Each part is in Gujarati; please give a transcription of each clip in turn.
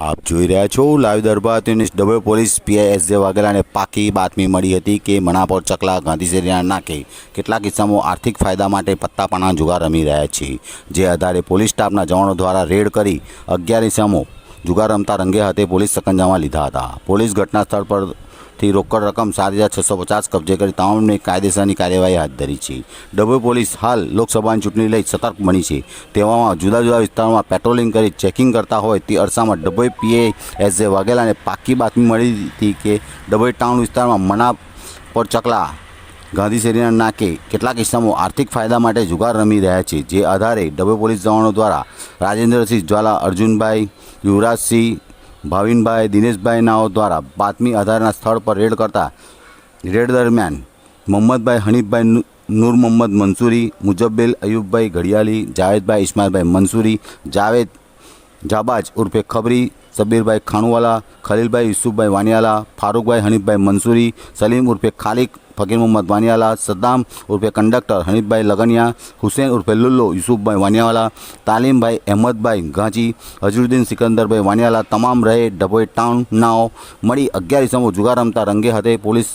આપ જોઈ રહ્યા છો live Darbar news double police PI J વાઘેલાને પાકી બાતમી મળી હતી કે મણાપોર ચકલા ગાંધીશેરીના નાકે કેટલાક કિસ્સામાં આર્થિક ફાયદા માટે પત્તાપણા જુગાર રમી રહ્યા છે. જે આધારે પોલીસ સ્ટાફના જવાનો દ્વારા રેડ કરી અગિયાર ઇસમો જુગાર રમતા રંગે હાથે પોલીસ સકંજામાં લીધા હતા. પોલીસ ઘટના સ્થળ પરથી રોકડ રકમ સાત હજાર છસો પચાસ કબજે કરી તમામને કાયદેસરની કાર્યવાહી હાથ ધરી છે. ડભોઈ પોલીસ હાલ લોકસભાની ચૂંટણી લઈ સતર્ક બની છે. તેવામાં જુદા જુદા વિસ્તારોમાં પેટ્રોલિંગ કરી ચેકિંગ કરતા હોય તે અરસામાં ડભોઈ પીએ એસ જે વાઘેલાને પાકી બાતમી મળી હતી કે ડભોઈ ટાઉન વિસ્તારમાં મના પર ચકલા, ગાંધી શેરીના નાકે કેટલાક ઇસમો આર્થિક ફાયદા માટે જુગાર રમી રહ્યા છે. જે આધારે ડભોઈ પોલીસ જવાનો દ્વારા રાજેન્દ્રસિંહ જ્વાલા, અર્જુનભાઈ યુવરાજસિંહ ભાવિનભાઈ, દિનેશભાઈ નાઓ દ્વારા બાતમી આધારના સ્થળ પર રેડ કરતા રેડ દરમિયાન મોહમ્મદભાઈ, હનીફભાઈ નૂર મોહમ્મદ મંસૂરી, મુજબ્બેલ અયુબભાઈ ઘડિયાલી જાવેદભાઈ, ઇસ્માઇલભાઈ મંસૂરી, જાવેદ જાબાજ ઉર્ફે ખબરી, સબીરભાઈ ખાણુવાલા, ખલીલભાઈ યુસુફભાઈ વાનિયાલા, ફારૂકભાઈ હનીફભાઈ મંસૂરી, સલીમ ઉર્ફે ખાલિક, ફકીર મોહમ્મદ વાનિયાલા, સદ્દામ ઉર્ફે કંડક્ટર હનીફભાઈ લગનિયા, હુસેન ઉર્ફે લુલ્લો યુસુફભાઈ વાનિયાવાલા તાલીમભાઈ અહેમદભાઈ ગાંચી હજરુદ્દીન સિકંદરભાઈ વાનિયાલા, તમામ રહે ડભોઈ ટાઉનનાઓ મળી અગિયાર ઇસમો જુગાર રમતા રંગે હાથે પોલીસ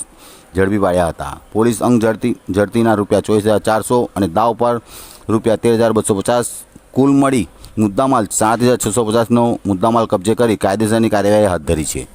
ઝડપી પાડ્યા હતા. પોલીસ અંગ ઝડતી, ઝડતીના રૂપિયા ચોવીસ હજાર ચારસો અને દાવ પર રૂપિયા તેર હજાર બસો પચાસ કુલ મળી મુદ્દામાલ સાત હજાર છસો પચાસનો મુદ્દામાલ કબજે કરી કાયદેસરની કાર્યવાહી હાથ ધરી છે